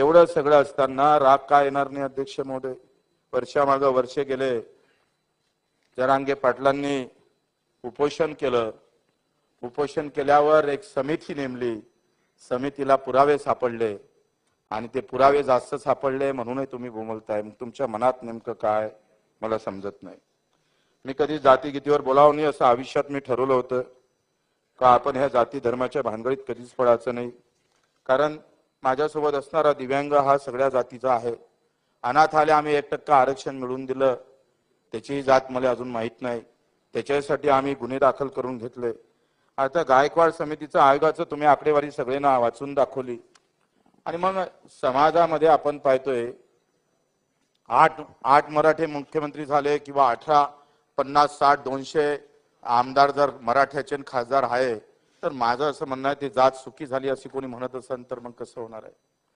एवढं सगळं असताना राग का येणार नाही अध्यक्ष महोदय? वर्षामाग वर्ष गेले. जरांगे पाटलांनी उपोषण केलं. उपोषण केल्यावर एक समिती नेमली. समितीला पुरावे सापडले. आणि ते पुरावे जास्त सापडले म्हणूनही तुम्ही बोमलताय तुमच्या मनात नेमकं काय? मला समजत नाही. मी कधी जातीगितीवर बोलावं नाही असं आयुष्यात मी ठरवलं होतं. का आपण ह्या जाती धर्माच्या भानगडीत कधीच पडायचं नाही? कारण माझ्यासोबत असणारा दिव्यांग हा सगळ्या जातीचा आहे. अनाथाला आम्ही एक टक्का आरक्षण मिळवून दिलं. त्याचीही जात मला अजून माहीत नाही. त्याच्यासाठी आम्ही गुन्हे दाखल करून घेतले. आता गायकवाड समितीचं आयोगाचं तुम्ही आकडेवारी सगळ्यांना वाचून दाखवली. आणि मग समाजामध्ये आपण पाहतोय आठ आठ मराठे मुख्यमंत्री झाले किंवा अठरा पन्नास साठ दोनशे आमदार जर मराठ्याचे आणि खासदार आहे तर माझं असं म्हणणं आहे ती जात सुखी झाली अशी कोणी म्हणत असेल तर मग कसं होणार आहे?